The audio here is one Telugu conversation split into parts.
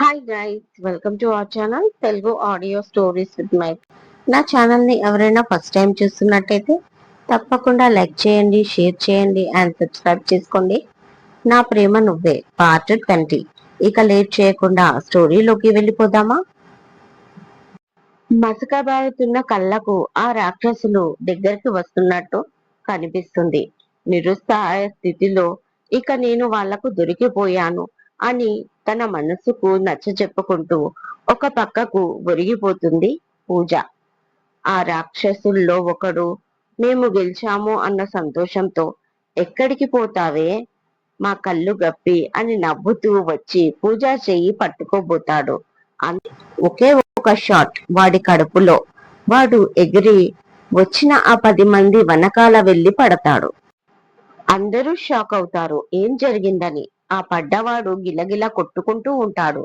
Hi guys welcome to our channel Telugu audio stories with my నా ఛానల్ని ఎవరైనా ఫస్ట్ టైం చూస్తున్నట్టయితే తప్పకుండా లైక్ చేయండి షేర్ చేయండి అండ్ సబ్స్క్రైబ్ చేసుకోండి. నా ప్రేమ నువ్వే పార్ట్ ట్వంటీ ఇక లేట్ చేయకుండా స్టోరీలోకి వెళ్ళిపోదామా? మసకబారుతున్న కళ్ళకు ఆ రాక్షసులు దగ్గరికి వస్తున్నట్టు కనిపిస్తుంది. నిరుత్సాహ స్థితిలో ఇక నేను వాళ్ళకు దొరికిపోయాను. అని తన మనసుకు నచ్చ చెప్పుకుంటూ ఒక పక్కకు ఒరిగిపోతుంది పూజ. ఆ రాక్షసుల్లో ఒకడు మేము గెలిచాము అన్న సంతోషంతో ఎక్కడికి పోతావే? మా కళ్ళు గప్పి అని నవ్వుతూ వచ్చి పూజ చెయ్యి పట్టుకోబోతాడు. ఒకే ఒక షాట్ వాడి కడుపులో. వాడు ఎగిరి వచ్చిన ఆ పది మంది వెనకాల వెళ్ళి పడతాడు. అందరూ షాక్ అవుతారు. ఏం జరిగిందని? ఆ పడ్డవాడు గిలగిల కొట్టుకుంటూ ఉంటాడు.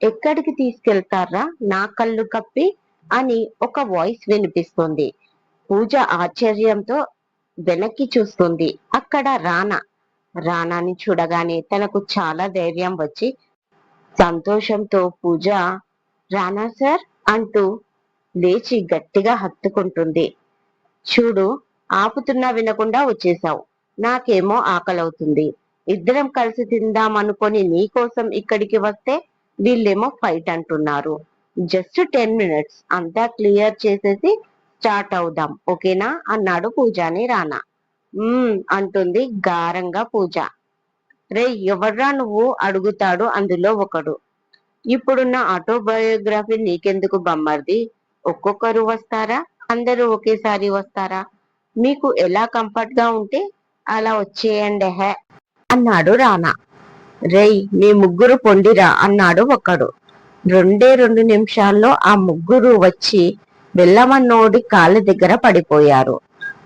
ఎక్కడికి తీసుకెళ్తారా? నా కళ్ళు కప్పి అని ఒక వాయిస్ వినిపిస్తుంది. పూజ ఆశ్చర్యంతో వెనక్కి చూస్తుంది. అక్కడ రానా. రానాని చూడగానే తనకు చాలా ధైర్యం వచ్చి సంతోషంతో పూజ రానా సార్ అంటూ లేచి గట్టిగా హత్తుకుంటుంది. చూడు ఆపుతున్నా వినకుండా వచ్చేసావు నాకేమో ఆకలవుతుంది. ఇద్దరం కలిసి తిందాం అనుకొని నీకోసం ఇక్కడికి వస్తే వీళ్ళేమో ఫైట్ అంటున్నారు. జస్ట్ టెన్ మినిట్స్ అంతా క్లియర్ చేసేసి స్టార్ట్ అవుదాం. ఓకేనా? అన్నాడు పూజాని రానా. అంటుంది గారంగా పూజ. రే ఎవర్రా నువ్వు? అడుగుతాడు అందులో ఒకడు. ఇప్పుడున్న ఆటోబయోగ్రఫీ నీకెందుకు బమ్మర్ది? ఒక్కొక్కరు వస్తారా? అందరూ ఒకేసారి వస్తారా? మీకు ఎలా కంఫర్ట్గా ఉంటే అలా వచ్చేయండి హే. అన్నాడు రానా. రేయ్ మీ ముగ్గురు పొండిరా అన్నాడు ఒకడు. రెండే రెండు నిమిషాల్లో ఆ ముగ్గురు వచ్చి బెల్లమన్నోడి కాళ్ళ దగ్గర పడిపోయారు.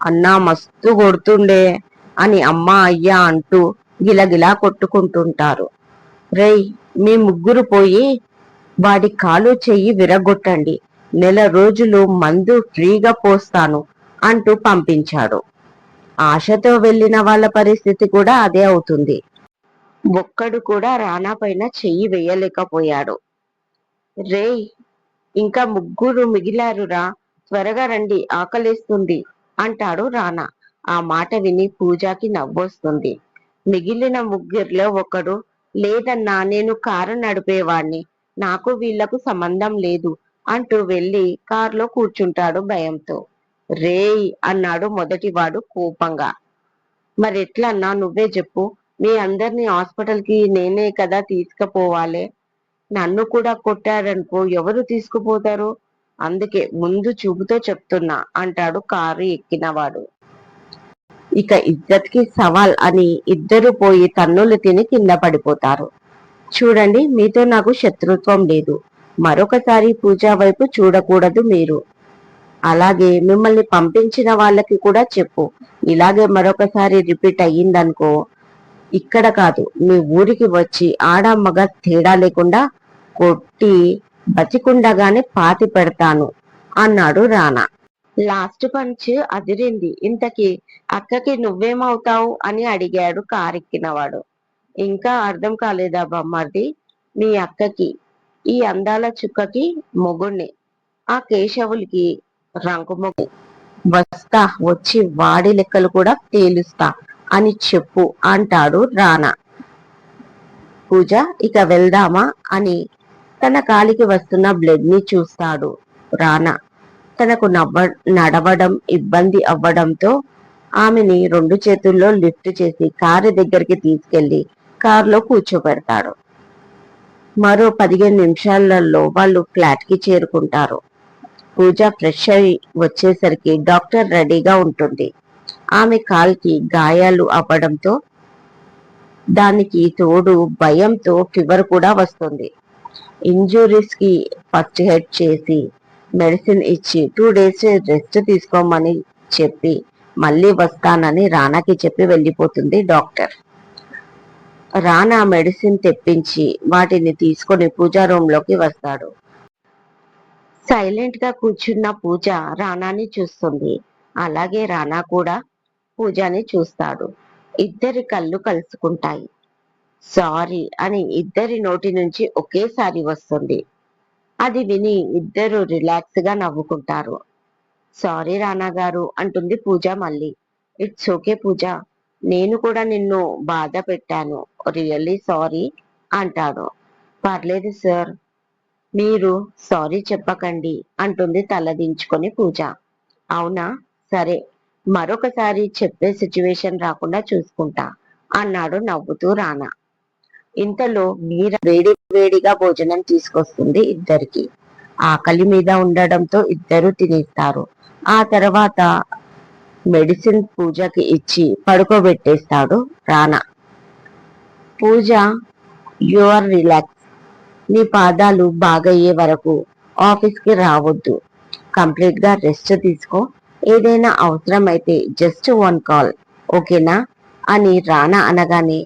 అన్నా మస్తు కొడుతుండే అని అమ్మ అయ్యా అంటూ గిలగిలా కొట్టుకుంటుంటారు. రేయ్ మీ ముగ్గురు పోయి వాడి కాలు చెయ్యి విరగొట్టండి. నెల రోజులు మందు ఫ్రీగా పోస్తాను అంటూ పంపించాడు. ఆశతో వెళ్ళిన వాళ్ళ పరిస్థితి కూడా అదే అవుతుంది. ఒక్కడు కూడా రానా పైన చెయ్యి వేయలేకపోయాడు. రేయ్ ఇంకా ముగ్గురు మిగిలారురా త్వరగా రండి ఆకలేస్తుంది అంటాడు రానా ఆ మాట విని పూజకి నవ్వొస్తుంది. మిగిలిన ముగ్గురిలో ఒకడు లేదన్నా నేను కారు నడిపేవాణ్ణి నాకు వీళ్ళకు సంబంధం లేదు అంటూ వెళ్ళి కారులో కూర్చుంటాడు భయంతో. రేయ్ అన్నాడు మొదటివాడు కోపంగా. మరెట్లన్నా నువ్వే చెప్పు మీ అందరినీ హాస్పిటల్కి నేనే కదా తీసుకుపోవాలి. నన్ను కూడా కొట్టారనుకో ఎవరు తీసుకుపోతారు? అందుకే ముందు చూపుతో చెప్తున్నా అంటాడు కారు ఎక్కినవాడు. ఇక ఇద్దరికి సవాల్ అని ఇద్దరు పోయి తన్నులు తిని కింద పడిపోతారు. చూడండి మీతో నాకు శత్రుత్వం లేదు. మరొకసారి పూజా వైపు చూడకూడదు మీరు. అలాగే మిమ్మల్ని పంపించిన వాళ్ళకి కూడా చెప్పు. ఇలాగే మరొకసారి రిపీట్ అయ్యిందనుకో ఇక్కడ కాదు మీ ఊరికి వచ్చి ఆడ మగ తేడా లేకుండా కొట్టి బతికుండగానే పాతి పెడతాను అన్నాడు రానా. లాస్ట్ పంచ్ అదిరింది ఇంతకీ అక్కకి నువ్వేమవుతావు అని అడిగాడు కారెక్కినవాడు. ఇంకా అర్థం కాలేదా బొమ్మర్ది మీ అక్కకి ఈ అందాల చుక్కకి మొగుణ్ణి. ఆ కేశవులకి రంగు మొగ్గు. వస్తా వచ్చి వాడి లెక్కలు కూడా తేలుస్తా అని చెప్పు అంటాడు రానా. పూజ ఇక వెళ్దామా అని తన కాలికి వస్తున్న బ్లడ్ని చూస్తాడు రానా. తనకు నవ్వ నడవడం ఇబ్బంది అవ్వడంతో ఆమెని రెండు చేతుల్లో లిఫ్ట్ చేసి కారు దగ్గరికి తీసుకెళ్ళి కారులో కూర్చోబెడతాడు. మరో పదిహేను నిమిషాలలో వాళ్ళు ఫ్లాట్కి చేరుకుంటారు. పూజ ఫ్రెష్ అయి వచ్చేసరికి డాక్టర్ రెడీగా ఉంటుంది. ఆమె కాల్కి గాయాలు అవ్వడంతో దానికి తోడు భయంతో ఫీవర్ కూడా వస్తుంది. ఇంజురీస్కి ఫస్ట్ హెడ్ చేసి మెడిసిన్ ఇచ్చి టూ డేస్ రెస్ట్ తీసుకోమని చెప్పి మళ్ళీ వస్తానని రానాకి చెప్పి వెళ్ళిపోతుంది డాక్టర్ రానా మెడిసిన్ తెప్పించి వాటిని తీసుకొని పూజా రూమ్లోకి వస్తాడు. సైలెంట్గా కూర్చున్న పూజ రానాని చూస్తుంది. అలాగే రానా కూడా పూజని చూస్తాడు. ఇద్దరి కళ్ళు కలుసుకుంటాయి. సారీ అని ఇద్దరి నోటి నుంచి ఒకేసారి వస్తుంది. అది విని ఇద్దరు రిలాక్స్గా నవ్వుకుంటారు. సారీ రానా గారు అంటుంది పూజ మళ్ళీ. It's okay Pooja. నేను కూడా నిన్ను బాధ పెట్టాను. రియల్లీ సారీ అంటాడు. పర్లేదు సార్. మీరు సారీ చెప్పకండి అంటుంది తలదించుకొని పూజ. అవునా? సరే. మరొకసారి చెప్పే సిచ్యువేషన్ రాకుండా చూసుకుంటా అన్నాడు నవ్వుతూ రానా ఇంతలో మీర వేడి వేడిగా భోజనం తీసుకొస్తుంది ఇద్దరికి. ఆకలి మీద ఉండడంతో ఇద్దరు తినేస్తారు. ఆ తర్వాత మెడిసిన్ పూజకి ఇచ్చి పడుకోబెట్టేస్తాడు Rana Pooja you are relax నీ పాదాలు బాగయ్యే వరకు ఆఫీస్కి రావద్దు. కంప్లీట్గా రెస్ట్ తీసుకో. ఏదైనా అవసరమైతే జస్ట్ వన్ కాల్ ఓకేనా? అని రానా అనగానే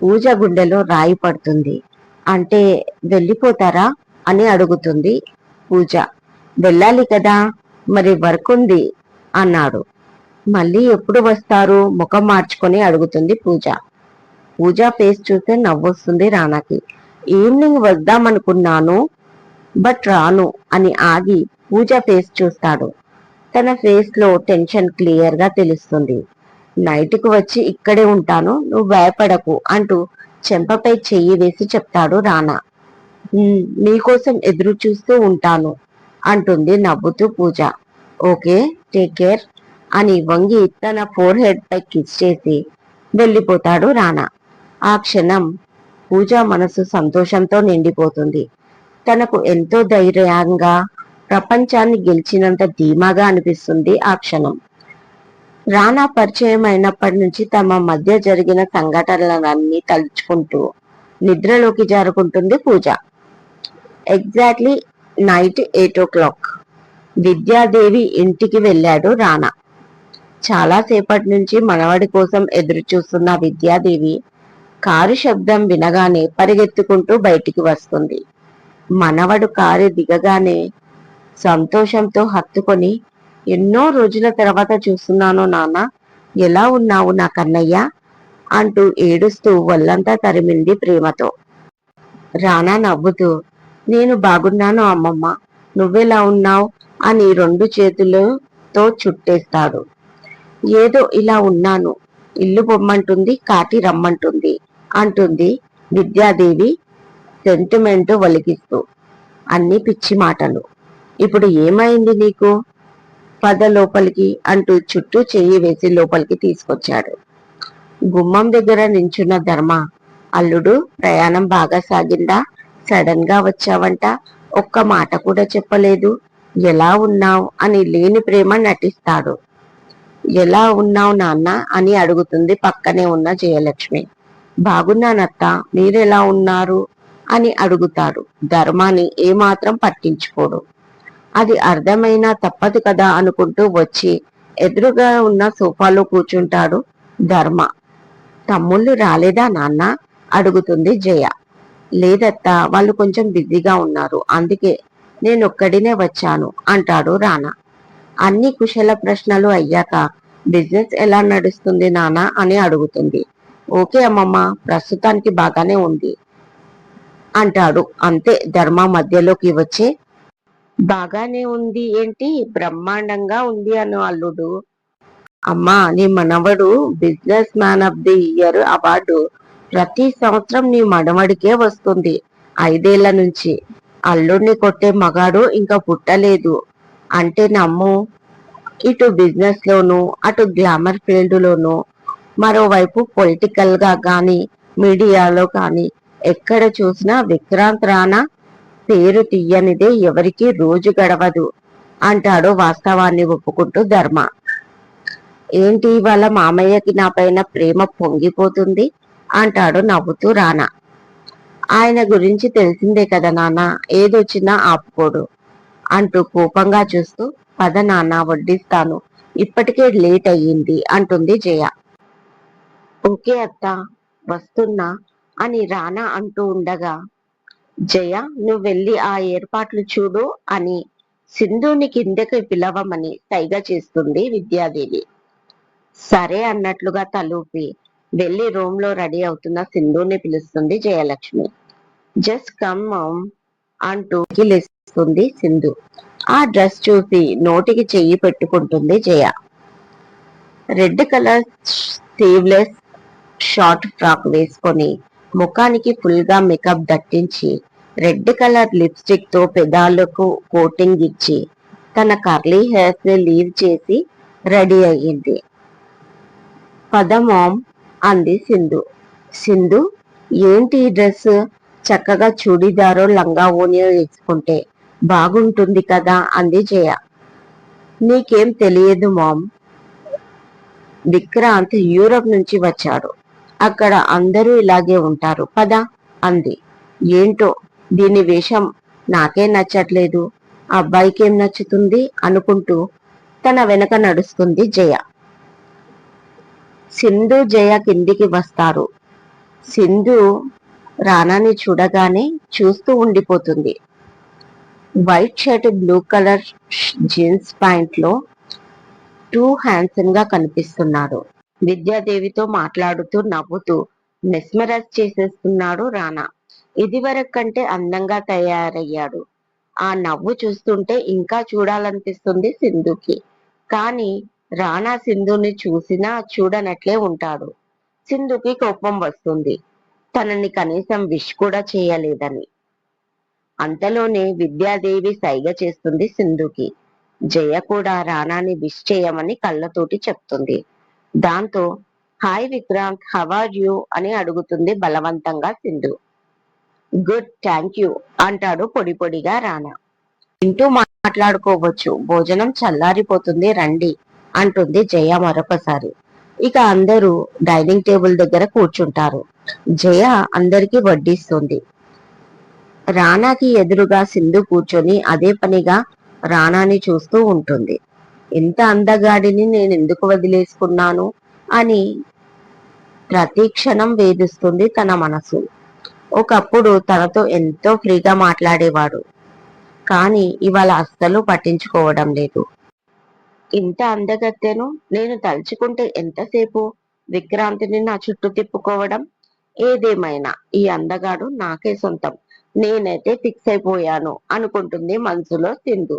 పూజ గుండెలో రాయి పడుతుంది. అంటే వెళ్ళిపోతారా అని అడుగుతుంది పూజ. వెళ్ళాలి కదా మరి వర్క్ ఉంది అన్నాడు. మళ్ళీ ఎప్పుడు వస్తారు? ముఖం మార్చుకొని అడుగుతుంది పూజ. పూజ ఫేస్ చూస్తే నవ్వొస్తుంది రానాకి. ఈవినింగ్ వద్దామనుకున్నాను బట్ రాను అని ఆగి పూజ ఫేస్ చూస్తాడు. తన ఫేస్లో టెన్షన్ క్లియర్గా తెలుస్తుంది. నైట్కు వచ్చి ఇక్కడే ఉంటాను నువ్వు భయపడకు అంటూ చెంపపై చెయ్యి వేసి చెప్తాడు రానా. నీకోసం ఎదురు చూస్తూ ఉంటాను అంటుంది నవ్వుతూ పూజ. ఓకే టేక్ కేర్ అని వంగి తన ఫోర్ హెడ్ పై కిస్ చేసి వెళ్ళిపోతాడు రానా. ఆ క్షణం పూజ మనసు సంతోషంతో నిండిపోతుంది. తనకు ఎంతో ధైర్యంగా ప్రపంచాన్ని గెలిచినంత ధీమాగా అనిపిస్తుంది ఆ క్షణం. రానా పరిచయం అయినప్పటి నుంచి తమ మధ్య జరిగిన సంఘటనలన్నీ తలుచుకుంటూ నిద్రలోకి జారుకుంటుంది Pooja. Exactly night eight o'clock Vidyadevi ఇంటికి వెళ్ళాడు రానా. చాలాసేపటి నుంచి మనవడి కోసం ఎదురు చూస్తున్న విద్యాదేవి కారు శబ్దం వినగానే పరిగెత్తుకుంటూ బయటికి వస్తుంది. మనవడు కారు దిగగానే సంతోషంతో హత్తుకొని ఎన్నో రోజుల తర్వాత చూస్తున్నాను నాన్న. ఎలా ఉన్నావు నా కన్నయ్య? అంటూ ఏడుస్తూ ఒళ్ళంతా తరిమింది ప్రేమతో. రానా నవ్వుతూ నేను బాగున్నాను అమ్మమ్మ. నువ్వెలా ఉన్నావు? అని రెండు చేతులతో చుట్టేస్తాడు. ఏదో ఇలా ఉన్నాను. ఇల్లు బొమ్మంటుంది కాటి రమ్మంటుంది. అంటుంది విద్యాదేవి సెంటిమెంట్ వలిగిస్తూ. అన్ని పిచ్చి మాటలు. ఇప్పుడు ఏమైంది నీకు? పద లోపలికి అంటూ చుట్టూ చెయ్యి వేసి లోపలికి తీసుకొచ్చాడు. గుమ్మం దగ్గర నించున్న ధర్మ అల్లుడు ప్రయాణం బాగా సాగిందా? సడన్గా వచ్చావంట. ఒక్క మాట కూడా చెప్పలేదు. ఎలా ఉన్నావు? అని లేని ప్రేమ నటిస్తాడు. ఎలా ఉన్నావు నాన్న? అని అడుగుతుంది పక్కనే ఉన్న జయలక్ష్మి. బాగున్నానత్త మీరెలా ఉన్నారు? అని అడుగుతాడు. ధర్మాన్ని ఏమాత్రం పట్టించుకోడు. అది అర్థమైనా తప్పదు కదా అనుకుంటూ వచ్చి ఎదురుగా ఉన్న సోఫాలో కూర్చుంటాడు ధర్మ. తమ్ముళ్ళు రాలేదా నాన్న అడుగుతుంది జయ. లేదత్తా వాళ్ళు కొంచెం బిజీగా ఉన్నారు. అందుకే నేను ఒక్కడినే వచ్చాను అంటాడు రానా అన్ని కుశల ప్రశ్నలు అయ్యాక బిజినెస్ ఎలా నడుస్తుంది నానా అని అడుగుతుంది. ఓకే అమ్మమ్మ ప్రస్తుతానికి బాగానే ఉంది అంటాడు. అంతే ధర్మ మధ్యలోకి వచ్చి బాగానే ఉంది ఏంటి? బ్రహ్మాండంగా ఉంది అను అల్లుడు. అమ్మా నీ మనవడు businessman of the year award ప్రతి సంవత్సరం నీ మనవడికే వస్తుంది. ఐదేళ్ళ నుంచి అల్లుడిని కొట్టే మగాడు ఇంకా పుట్టలేదు. అంటే నమ్ము ఇటు బిజినెస్ లోను అటు గ్లామర్ ఫీల్డ్ లోను మరోవైపు పొలిటికల్గా కానీ మీడియాలో కానీ ఎక్కడ చూసినా విక్రాంత్ రానా పేరు తీయనిదే ఎవరికి రోజు గడవదు అంటాడు వాస్తవాన్ని ఒప్పుకుంటూ ధర్మ. ఏంటి వాళ్ళ మామయ్యకి నా పైన ప్రేమ పొంగిపోతుంది? అంటాడు నవ్వుతూ రానా ఆయన గురించి తెలిసిందే కదా నాన్న ఏదొచ్చినా ఆపుకోడు అంటూ కోపంగా చూస్తూ పద నాన్న వడ్డిస్తాను ఇప్పటికే లేట్ అయ్యింది అంటుంది జయ. ఓకే అత్త వస్తున్నా అని రానా అంటూ ఉండగా జయ నువ్వు వెళ్ళి ఆ ఏర్పాట్లు చూడు అని సింధుని కిందకి పిలవమని సైగ చేస్తుంది విద్యాదేవి. సరే అన్నట్లుగా తలూపి వెళ్ళి రూమ్లో రెడీ అవుతున్న సింధుని పిలుస్తుంది జయలక్ష్మి. జస్ట్ కమ్ అంటూ కిలిస్తుంది సింధు. ఆ డ్రెస్ చూసి నోటికి చెయ్యి పెట్టుకుంటుంది Jaya. Red colour sleeveless short frock వేసుకొని ముఖానికి ఫుల్గా మేకప్ దట్టించి రెడ్ కలర్ లిప్స్టిక్తో పెదాలకు కోటింగ్ ఇచ్చి తన కర్లీ హెయిర్స్ని లీవ్ చేసి రెడీ అయ్యింది. పదమాం అంది సింధు. సింధు ఏంటి ఈ డ్రెస్? చక్కగా చూడిదారో లంగా ఓనియో వేసుకుంటే బాగుంటుంది కదా అంది జయ. నీకేం తెలియదు మామ్. విక్రాంత్ యూరప్ నుంచి వచ్చాడు. అక్కడ అందరూ ఇలాగే ఉంటారు. పద అంది. ఏంటో దీని వేషం నాకే నచ్చట్లేదు. అబ్బాయికేం నచ్చుతుంది అనుకుంటూ తన వెనక నడుస్తుంది జయ. సింధు జయ కిందికి వస్తారు. సింధు రానాని చూడగానే చూస్తూ ఉండిపోతుంది. White shirt blue colour jeans ప్యాంట్లో too హ్యాండ్సమ్గా కనిపిస్తున్నారు విద్యాదేవితో మాట్లాడుతూ నవ్వుతూ మెస్మరైజ్ చేసేస్తున్నాడు రానా. ఇదివరకు కంటే అందంగా తయారయ్యాడు. ఆ నవ్వు చూస్తుంటే ఇంకా చూడాలనిపిస్తుంది సింధుకి. కానీ రానా సింధుని చూసినా చూడనట్లే ఉంటాడు. సింధుకి కోపం వస్తుంది. తనని కనీసం విష్ కూడా చేయలేదని. అంతలోనే విద్యాదేవి సైగ చేస్తుంది సింధుకి. జయ కూడా రాణాని విష్ చేయమని కళ్ళతోటి చెప్తుంది. దాంతో హాయ్ విక్రాంత్ హవార్ యూ? అని అడుగుతుంది బలవంతంగా సింధు. గుడ్ థ్యాంక్ యూ అంటాడు పొడి పొడిగా రానా. ఇంటూ మాట్లాడుకోవచ్చు భోజనం చల్లారిపోతుంది రండి అంటుంది జయ మరొకసారి. ఇక అందరూ డైనింగ్ టేబుల్ దగ్గర కూర్చుంటారు. జయ అందరికి వడ్డిస్తుంది. రానాకి ఎదురుగా సింధు కూర్చొని అదే పనిగా రానాని చూస్తూ ఉంటుంది. ఇంత అందగాడిని నేను ఎందుకు వదిలేసుకున్నాను అని ప్రతి క్షణం వేధిస్తుంది తన మనసు. ఒకప్పుడు తనతో ఎంతో ఫ్రీగా మాట్లాడేవాడు కానీ ఇవాళ అస్సలు పట్టించుకోవడం లేదు. ఇంత అందగత్తెను నేను తలుచుకుంటే ఎంతసేపు విక్రాంతిని నా చుట్టూ తిప్పుకోవడం? ఏదేమైనా ఈ అందగాడు నాకే సొంతం నేనైతే ఫిక్స్ అయిపోయాను అనుకుంటుంది మనసులో సింధు.